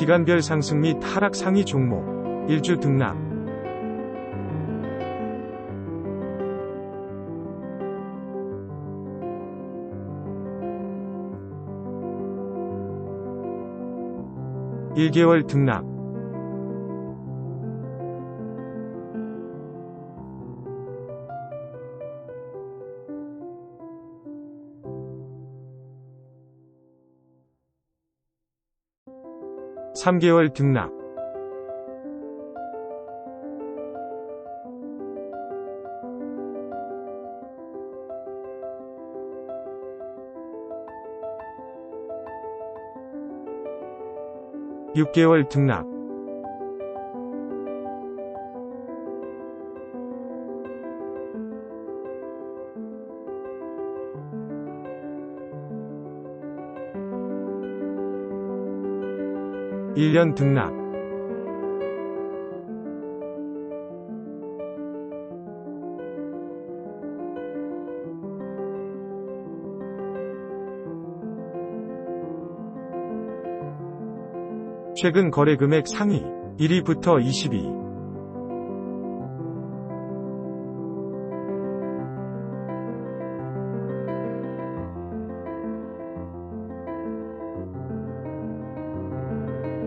기간별 상승 및 하락 상위 종목 1주 등락. (1개월) 등락 (3개월) 등락. 6개월 등락 (1년) 등락. 최근 거래 금액 상위 1위부터 20위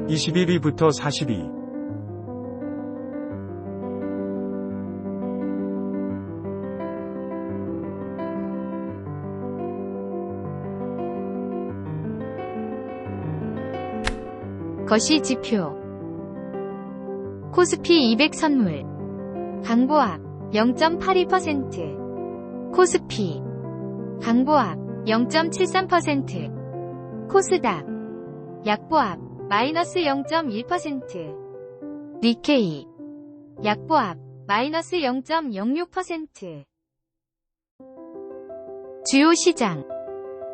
(21위부터 40위) 거시 지표. 코스피 200 선물. 강보합 0.82% 코스피 강보합 0.73% 코스닥 약보합 마이너스 0.1% 니케이. 약보합. 마이너스 0.06% 주요 시장.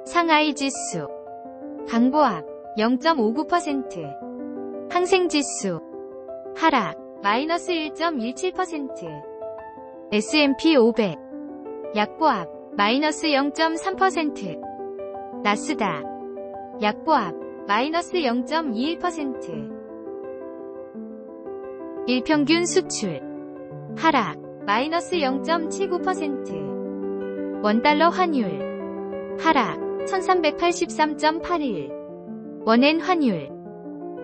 상하이 지수. 강보합. 0.59% 항생 지수. 하락. 마이너스 1.17% S&P 500 약보합. 마이너스 0.3% 나스닥. 약보합 마이너스 0.21% 일평균 수출 하락 마이너스 0.79% 원달러 환율 하락 1383.81 원엔 환율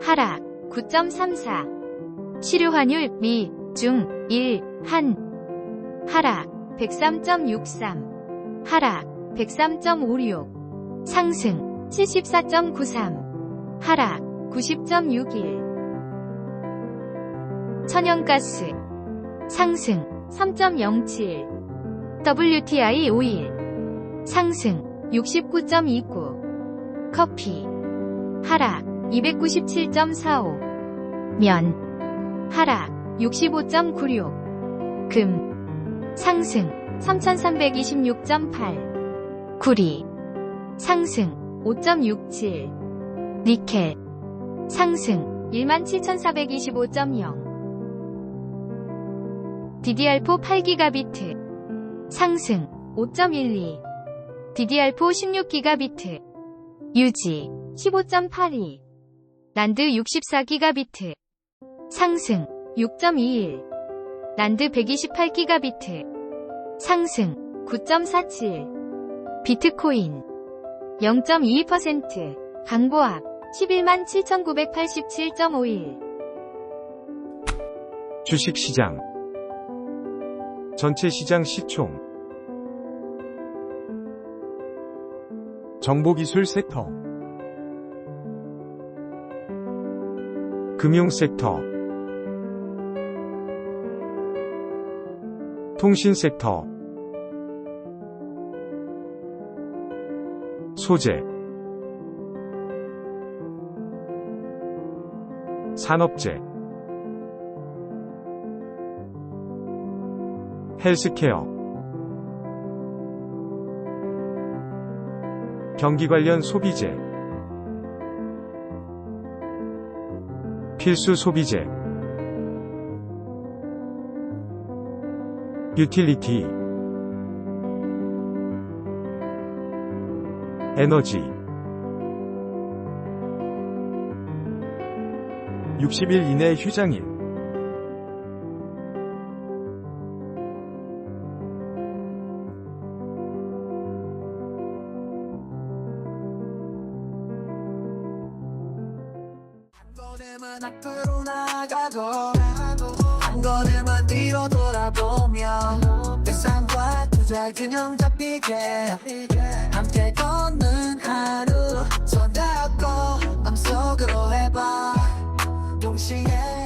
하락 9.34 시료 환율 미, 중, 일, 한. 하락 103.63 하락 103.56 상승 74.93 하락 90.61 천연가스 상승 3.07 WTI 오일 상승 69.29 커피 하락 297.45 면 하락 65.96 금 상승 3326.8 구리 상승 5.67 니켈. 상승. 17,425.0 DDR4 8기가비트. 상승. 5.12 DDR4 16기가비트. 유지. 15.82 란드 64기가비트. 상승. 6.21. 란드 128기가비트. 상승. 9.47. 비트코인. 0.22%. 강보합 11만 7,987.51. 주식시장. 전체 시장 시총. 정보기술 섹터. 금융 섹터. 통신 섹터. 소재 산업재 헬스케어 경기 관련 소비재 필수 소비재 유틸리티 에너지 60일 이내 휴장일 한 걸음은 뒤로 돌아보며 세상과 두잘 균형 잡히게. 함께 걷는 하루 손 잡고 맘속으로 해봐 心眼。